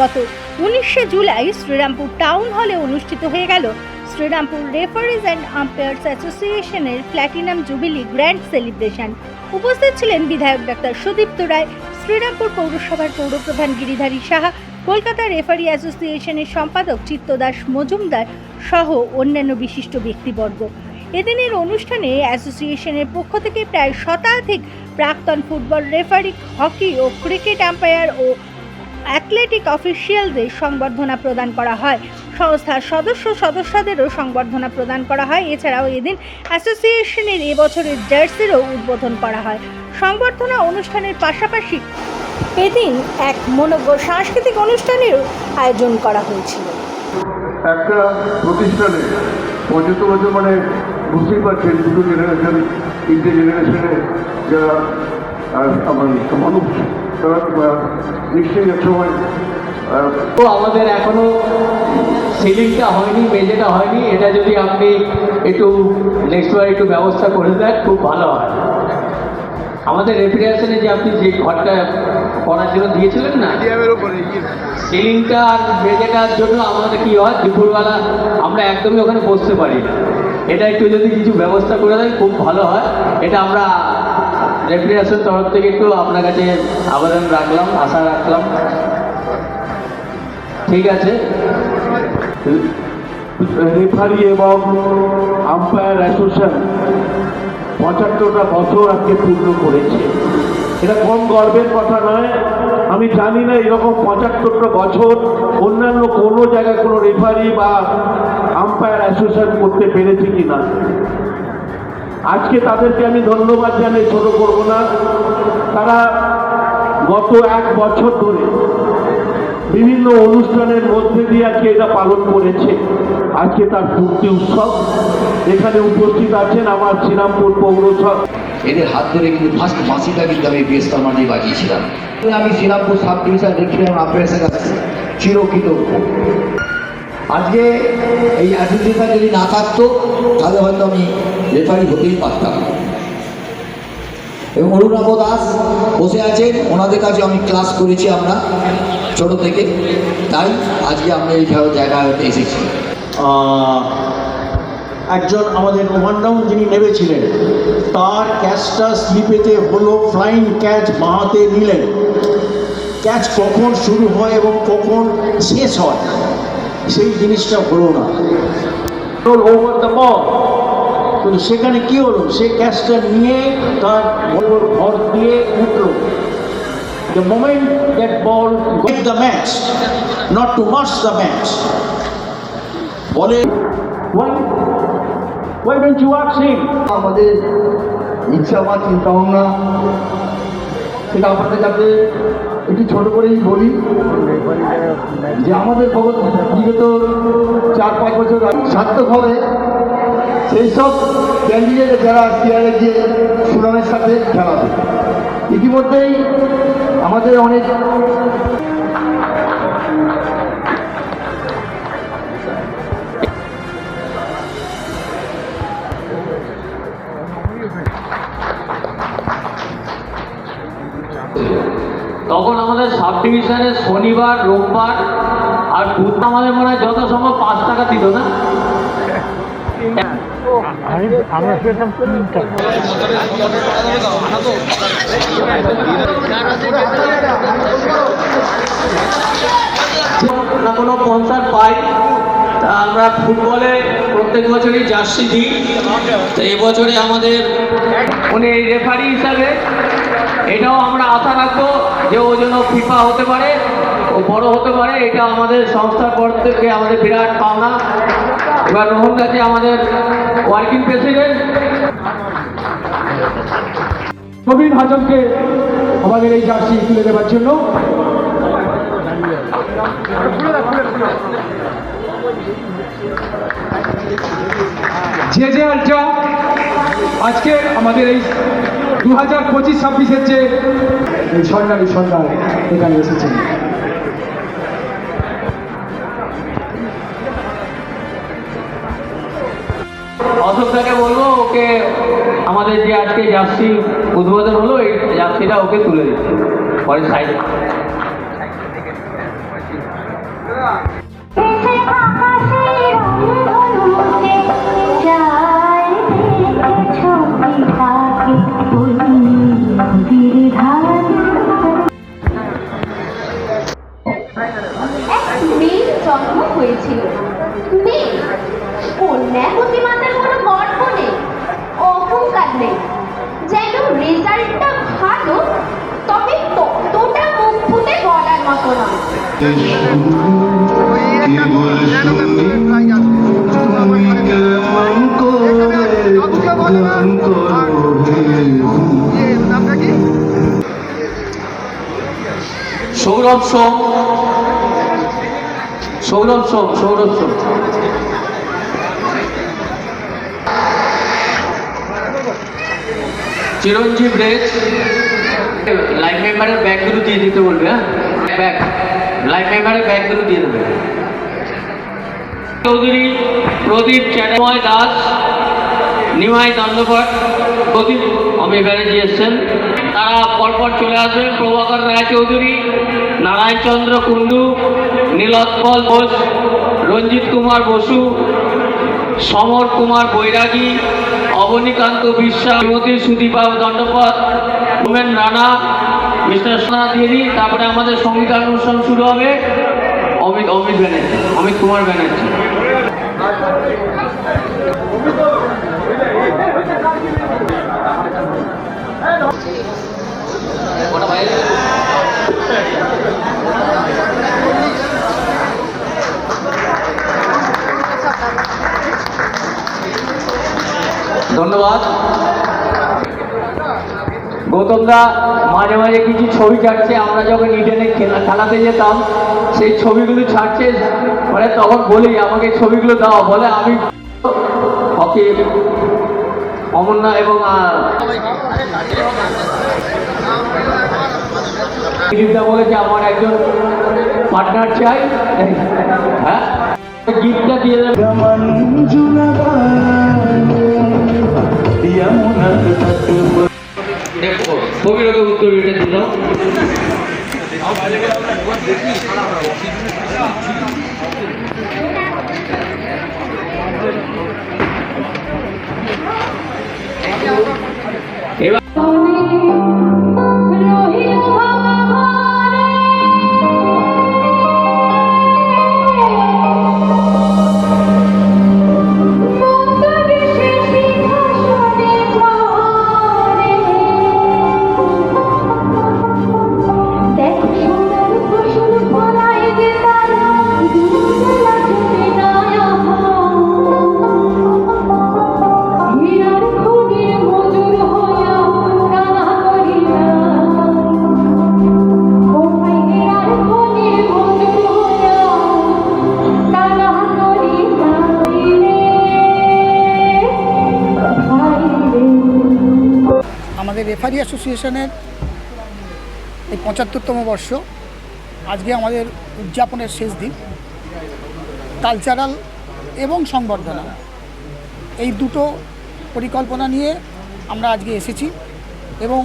গত উনিশে জুলাই শ্রীরামপুর টাউন হলে অনুষ্ঠিত হয়ে গেল শ্রীরামপুর রেফারিজ অ্যান্ড আম্পায়ার্স অ্যাসোসিয়েশনের প্ল্যাটিনাম জুবিলি গ্র্যান্ড সেলিব্রেশন। উপস্থিত ছিলেন বিধায়ক ডাক্তার সুদীপ্ত রায়, শ্রীরামপুর পৌরসভার পৌরপ্রধান গিরিধারী সাহা, কলকাতা রেফারি অ্যাসোসিয়েশনের সম্পাদক চিত্তদাস মজুমদার সহ অন্যান্য বিশিষ্ট ব্যক্তিবর্গ। এদিনের অনুষ্ঠানে অ্যাসোসিয়েশনের পক্ষ থেকে প্রায় শতাধিক প্রাক্তন ফুটবল রেফারি, হকি ও ক্রিকেট আম্পায়ার ও অ্যাথলেটিক অফিসিয়ালদের সংবর্ধনা প্রদান করা হয়। সংস্থার সদস্য সদস্যদেরও সংবর্ধনা প্রদান করা হয়। এছাড়াও এদিন অ্যাসোসিয়েশনের এবছরের জার্সিরও উদ্বোধন করা হয়। সংবর্ধনা অনুষ্ঠানের পাশাপাশি এদিন এক মনোজ্ঞ সাংস্কৃতিক অনুষ্ঠানেরও আয়োজন করা হয়েছিল। একটা প্রতিষ্ঠানে পঁচাত্ত বছর মানে বুঝতেই পারছেন, দুটো জেনারেশন তিনটে জেনারেশনে যারা আমার মানুষ আহ, তো আমাদের এখনও সিলিংটা হয়নি মেঝেটা হয়নি। এটা যদি আপনি একটু নেক্সট বার একটু ব্যবস্থা করে দেন খুব ভালো হয়। আমাদের রেফ্রিজারেশনে যে আপনি যে ঘরটা করার জন্য দিয়েছিলেন না সিলিংটা আর মেঝেটার জন্য আমাদের কি হয় দুপুরবেলা আমরা একদমই ওখানে বসতে পারি না। এটা একটু যদি কিছু ব্যবস্থা করে দেন খুব ভালো হয়। এটা আমরা রেফ্রিজারেশন তরফ থেকে একটু আপনার কাছে আবেদন রাখলাম আশা রাখলাম ঠিক আছে রেফারি এবং আম্পায়ার অ্যাসোসিয়েশন পঁচাত্তরটা বছর আজকে পূর্ণ করেছে। এটা কম গর্বের কথা নয়, আমি জানি না এরকম পঁচাত্তরটা বছর অন্যান্য কোনো জায়গায় কোনো রেফারি বা আম্পায়ার অ্যাসোসিয়েশন করতে পেরেছে কি না আজকে তাদেরকে আমি ধন্যবাদ জানাই ছোট করব না। তারা গত এক বছর ধরে বিভিন্ন অনুষ্ঠানের মধ্যে দিয়ে আজকে এটা পালন করেছে। আজকে তার পূর্তি উৎসব। এখানে উপস্থিত আছেন আমার শ্রীরামপুর পৌরসভা এদের হাত ধরে কিন্তু ফার্স্ট বাঁশিটা কিন্তু আমি বেশ তামানি বাজিয়েছিলাম। আমি শ্রীরামপুর সাব ডিভিশন দেখছিলাম আপনার কাছে চিরকৃতজ্ঞ আজকে এই অ্যাসোসিয়েশন যদি না থাকতো, তাহলে হয়তো আমি রেফারি হতেই পারতাম। এবং অরুণাভ দাস বসে আছেন ওনাদের কাছে আমি ক্লাস করেছি আমরা ছোট থেকে। তাই আজকে আমরা এই খেলার জায়গায় হতে এসেছি। আহ, একজন আমাদের ওভারডাউন যিনি নেমেছিলেন তার ক্যাচটা স্লিপেতে হলো ফ্লাইং ক্যাচ বাঁহাতে নিলেন। ক্যাচ কখন শুরু হয় এবং কখন শেষ হয় সেই জিনিসটা হলো না। ওভার দ্য বল কিন্তু সেখানে কি হলো? সে ক্যাশটা নিয়ে তার বলবর ভর দিয়ে উঠল। The moment that ball got the match, not to match the match, বলে why why don't you him? আমাদের ইচ্ছা বা চিন্তা ভাবনা সেটা আপনাদের কাছে একটু ছোট করেই বলি যে আমাদের বিগত চার পাঁচ বছর সার্থক হবে। সেই সব ক্যান্ডিডেট যারা চেয়ারে গিয়ে সুনামের সাথে খেলাবে। ইতিমধ্যেই আমাদের অনেক তখন আমাদের সাব ডিভিশনে শনিবার রোববার আর বুধ আমাদের মনে হয় যত সম্ভব পাঁচ টাকা দিত না? আমরা কোনো স্পন্সার পাই তা আমরা ফুটবলে প্রত্যেক বছরই জার্সি দিই। তো এবছরে আমাদের উনি রেফারি হিসাবে, এটাও আমরা আশা রাখব যে ও যেন ফিফা হতে পারে, ও বড় হতে পারে, এটা আমাদের সংস্থার পর থেকে আমাদের বিরাট পাওনা। এবার রোহন কাছে আমাদের ওয়ার্কিং প্রেসিডেন্ট। নবীন হাজমকে আমাদের এই জার্সি তুলে দেওয়ার জন্য। যে যে আলট্রা আজকে আমাদের এই দু হাজার পঁচিশ ছাব্বিশের যে এই সরকার এখানে এসেছেন। অশোকদাকে বলব ওকে আমাদের যে আজকে জার্সি উদ্বোধন হলো, এই জার্সিটা ওকে তুলে দিচ্ছে পরে সাইড জন্ম হয়েছিল। মেয়ে কন্যা অতিমাতার ভালো তবে ততটা মুখ ফুটে বলার মতো নয়। সৌরভ সোম সৌরভ সৌরভ চিরঞ্জীব রেজ। লাইফ মেম্বারের ব্যাগগুলো দিয়ে দিতে বলবে হ্যাঁ? ব্যাগ লাইফ মেম্বারের ব্যাগগুলো দিয়ে দেবে। চৌধুরী, প্রদীপ চ্যাটাময় দাস, নিমাই দণ্ডপাট প্রদীপ অমি ব্যানার্জি এসছেন। তারা পরপর চলে আসবেন, প্রভাকর রায়চৌধুরী নারায়ণচন্দ্র কুণ্ডু নীলোৎপল ঘোষ, রঞ্জিত কুমার বসু, সমর কুমার বৈরাগী অবনীকান্ত বিশ্বাস, শ্রীমতী সুদীপা দণ্ডপাত হোমেন রানা, মিস্টার সোনা দিই তারপরে আমাদের সঙ্গীতান অনুষ্ঠান শুরু হবে। অমিত অমিত ব্যানার্জি, অমিত কুমার ব্যানার্জি। ধন্যবাদ। গৌতম দা মাঝে মাঝে কিছু ছবি ছাড়ছে আমরা যখন ইডেনে খেলা খেলাতে যেতাম, সেই ছবিগুলো ছাড়ছে। মানে তখন বলি, আমাকে ছবিগুলো দাও। বলে আমি হকি অমরনা এবং দিলীপদা বলেছে, আমার একজন পার্টনার চাই। হ্যাঁ? গিফটটা দিয়ে দেখো কবির উত্তর এটা দিল এবার আমাদের রেফারি অ্যাসোসিয়েশনের এই পঁচাত্তরতম বর্ষ। আজকে আমাদের উদযাপনের শেষ দিন। কালচারাল এবং সংবর্ধনা। এই দুটো পরিকল্পনা নিয়ে আমরা আজকে এসেছি এবং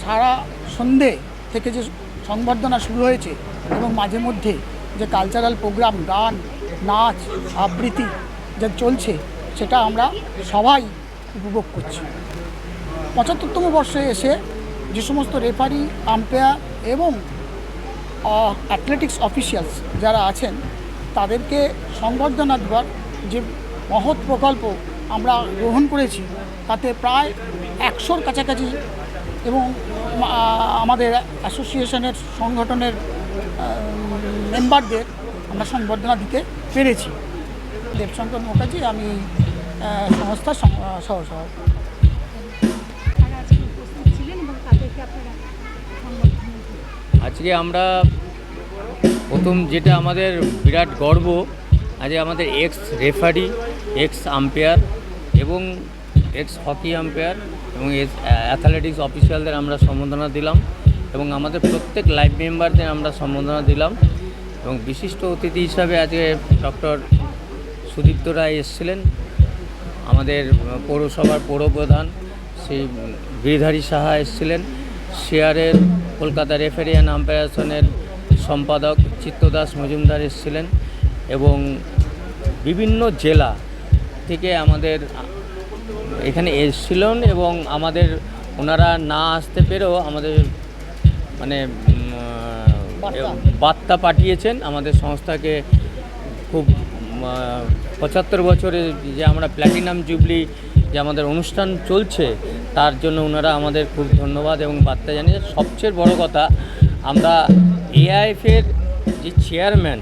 সারা সন্ধে থেকে যে সংবর্ধনা শুরু হয়েছে এবং মাঝে মধ্যে যে কালচারাল প্রোগ্রাম, গান, নাচ, আবৃত্তি যা চলছে, সেটা আমরা সবাই উপভোগ করছি। পঁচাত্তরতম বর্ষে এসে যে সমস্ত রেফারি, আম্পায়ার এবং অ্যাথলেটিক্স অফিসিয়ালস যারা আছেন, তাদেরকে সংবর্ধনা দেওয়ার যে মহৎ প্রকল্প আমরা গ্রহণ করেছি, তাতে প্রায় একশোর কাছাকাছি এবং আমাদের অ্যাসোসিয়েশনের সংগঠনের মেম্বারদের আমরা সংবর্ধনা দিতে পেরেছি। দেবশঙ্কর মুখার্জি, আমি সংস্থার সহ- সভাপতি আজকে আমরা প্রথম যেটা আমাদের বিরাট গর্ব, আজকে আমাদের এক্স রেফারি এক্স আম্পায়ার এবং এক্স হকি আম্পায়ার এবং অ্যাথলেটিক্স অফিসিয়ালদের আমরা সম্বোধনা দিলাম এবং আমাদের প্রত্যেক লাইভ মেম্বারদের আমরা সম্বোধনা দিলাম এবং বিশিষ্ট অতিথি হিসাবে আজকে ডক্টর সুদীপ্ত রায় এসেছিলেন, আমাদের পৌরসভার পৌরপ্রধান শ্রী গিরিধারী সাহা এসেছিলেন। শেয়ারের কলকাতা রেফারি অ্যান্ড আম্পায়ারেশনের সম্পাদক চিত্তদাস মজুমদার এসেছিলেন এবং বিভিন্ন জেলা থেকে আমাদের এখানে এসেছিলেন এবং আমাদের ওনারা না আসতে পেরেও আমাদের মানে বার্তা পাঠিয়েছেন। আমাদের সংস্থাকে খুব পঁচাত্তর বছরে যে আমরা প্ল্যাটিনাম জুবলি যে আমাদের অনুষ্ঠান চলছে তার জন্য ওনারা আমাদের খুব ধন্যবাদ এবং বার্তা জানিয়ে সবচেয়ে বড় কথা আমরা এআইএফের যে চেয়ারম্যান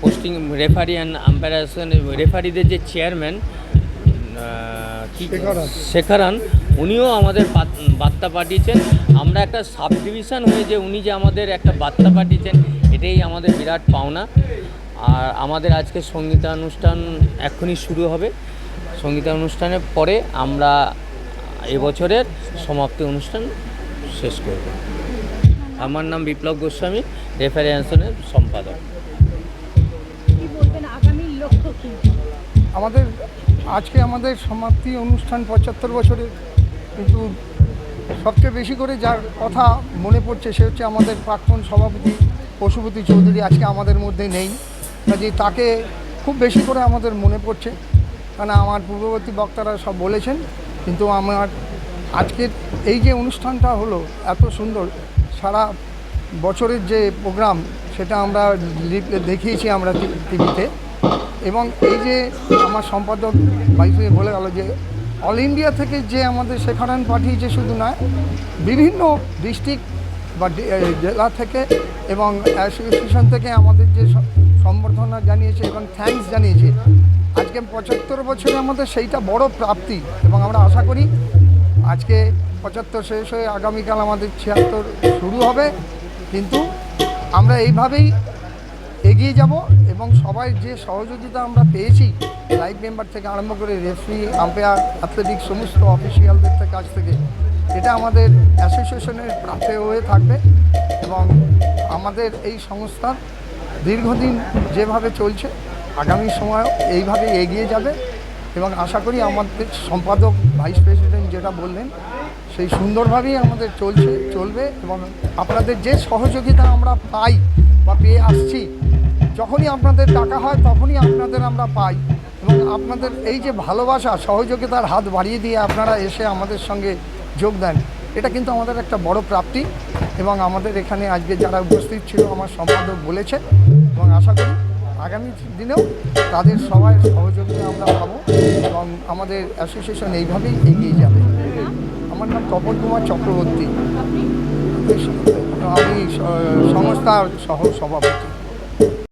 পোস্টিং রেফারি অ্যান্ড আম্পায়ারেশন রেফারিদের যে চেয়ারম্যান শেখারান উনিও আমাদের বার্তা পাঠিয়েছেন। আমরা একটা সাব ডিভিশন হয়ে যে উনি যে আমাদের একটা বার্তা পাঠিয়েছেন এটাই আমাদের বিরাট পাওনা। আর আমাদের আজকে সঙ্গীতানুষ্ঠান এক্ষুনি শুরু হবে। সঙ্গীতানুষ্ঠানের পরে আমরা এবছরের সমাপ্তি অনুষ্ঠান শেষ করব। আমার নাম বিপ্লব গোস্বামী রেফারেন্সনের সম্পাদক। কি বলবেন আগামী লক্ষ্য আমাদের আজকে আমাদের সমাপ্তি অনুষ্ঠান পঁচাত্তর বছরের কিন্তু সবচেয়ে বেশি করে যার কথা মনে পড়ছে সে হচ্ছে আমাদের প্রাক্তন সভাপতি পশুপতি চৌধুরী আজকে আমাদের মধ্যে নেই। কাজে তাকে খুব বেশি করে আমাদের মনে পড়ছে কারণ আমার পূর্ববর্তী বক্তারা সব বলেছেন। কিন্তু আমার আজকের এই যে অনুষ্ঠানটা হলো এত সুন্দর, সারা বছরের যে প্রোগ্রাম সেটা আমরা দেখিয়েছি আমরা টিভিতে এবং এই যে আমার সম্পাদক ভাইফে বলে গেল যে অল ইন্ডিয়া থেকে যে আমাদের শেখারান পাঠিয়েছে শুধু নয়, বিভিন্ন ডিস্ট্রিক্ট বা জেলা থেকে এবং অ্যাসোসিয়েশন থেকে আমাদের যে সম্বর্ধনা জানিয়েছে এবং থ্যাঙ্কস জানিয়েছে আজকে পঁচাত্তর বছরে আমাদের সেইটা বড় প্রাপ্তি এবং আমরা আশা করি আজকে পঁচাত্তর শেষ হয়ে আগামীকাল আমাদের ছিয়াত্তর শুরু হবে। কিন্তু আমরা এইভাবেই এগিয়ে যাব এবং সবাই যে সহযোগিতা আমরা পেয়েছি লাইভ মেম্বার থেকে আরম্ভ করে রেফারি, আম্পায়ার অ্যাথলেটিক সমস্ত অফিসিয়ালদের কাছ থেকে, এটা আমাদের অ্যাসোসিয়েশনের প্রাপ্য হয়ে থাকবে এবং আমাদের এই সংস্থা দীর্ঘদিন যেভাবে চলছে আগামী সময়ও এইভাবে এগিয়ে যাবে এবং আশা করি আমাদের সম্পাদক, ভাইস প্রেসিডেন্ট যেটা বললেন, সেই সুন্দরভাবেই আমাদের চলছে, চলবে এবং আপনাদের যে সহযোগিতা আমরা পাই বা পেয়ে আসছি, যখনই আপনাদের টাকা হয় তখনই আপনাদের আমরা পাই এবং আপনাদের এই যে ভালোবাসা, সহযোগিতার হাত বাড়িয়ে দিয়ে আপনারা এসে আমাদের সঙ্গে যোগ দেন, এটা কিন্তু আমাদের একটা বড় প্রাপ্তি এবং আমাদের এখানে আজকে যারা উপস্থিত ছিল, আমার সম্পাদক বলেছে এবং আশা করি আগামী দিনেও তাদের সবাই সহযোগিতা আমরা পাবো এবং আমাদের অ্যাসোসিয়েশন এইভাবেই এগিয়ে যাবে। আমার নাম তপন কুমার চক্রবর্তী। আমি সংস্থার সহ সভাপতি